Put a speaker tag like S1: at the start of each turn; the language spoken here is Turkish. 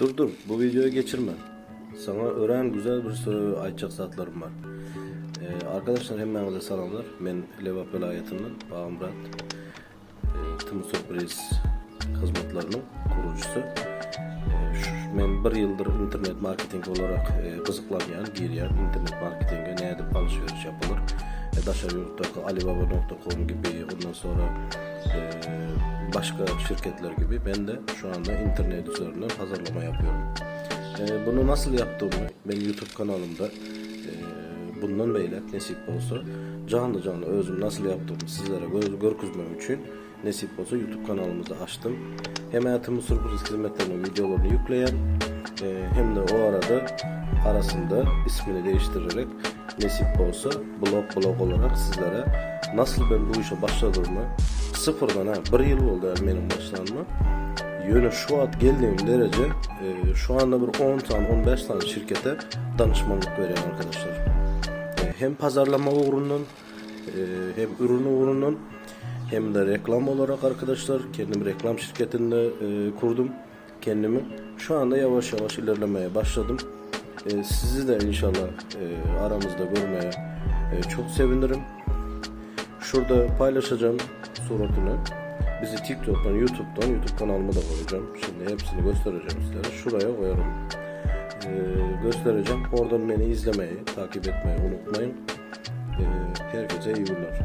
S1: Dur dur bu videoyu geçirme. Sana öğren güzel bir soru aytacak saatlerim var. Ee, arkadaşlar hemmenize selamlar. Ben Levap vilayetinden Bağım Murat. Ee, Tüm Sürpriz hizmetlerinin kurucusu. Ben bir yıldır internet marketing olarak e, kızıklanyan, giryan, internet marketinge edip alışveriş yapılır. E, Daşaryurt'taki Alibaba.com gibi ondan sonra e, başka şirketler gibi ben de şu anda internet üzerinden hazırlama yapıyorum. E, bunu nasıl yaptığımı ben YouTube kanalımda e, bundan böyle nasip olsa canlı canlı özüm nasıl yaptığımı sizlere gör, görküzmem için nasip olsa YouTube kanalımızı açtım. Hem hayatımın sürpriz hizmetlerinin videolarını yükleyen e, hem de o arada arasında ismini değiştirerek nasip olsa blog blog olarak sizlere nasıl ben bu işe başladığımı sıfırdan ha bir yıl oldu yani benim başlanma yönü şu an geldiğim derece e, şu anda bir 10 tane 15 tane şirkete danışmanlık veriyorum arkadaşlar. Hem pazarlama uğrundan e, hem ürünü uğrundan hem de reklam olarak arkadaşlar kendim reklam şirketinde e, kurdum kendimi. Şu anda yavaş yavaş ilerlemeye başladım. E, sizi de inşallah e, aramızda görmeye çok sevinirim. Şurada paylaşacağım suratını. Bizi TikTok'tan, YouTube'dan, YouTube kanalıma da koyacağım. Şimdi hepsini göstereceğim sizlere. Şuraya koyarım. Ee, göstereceğim. Oradan beni izlemeyi, takip etmeyi unutmayın. Ee, herkese iyi günler.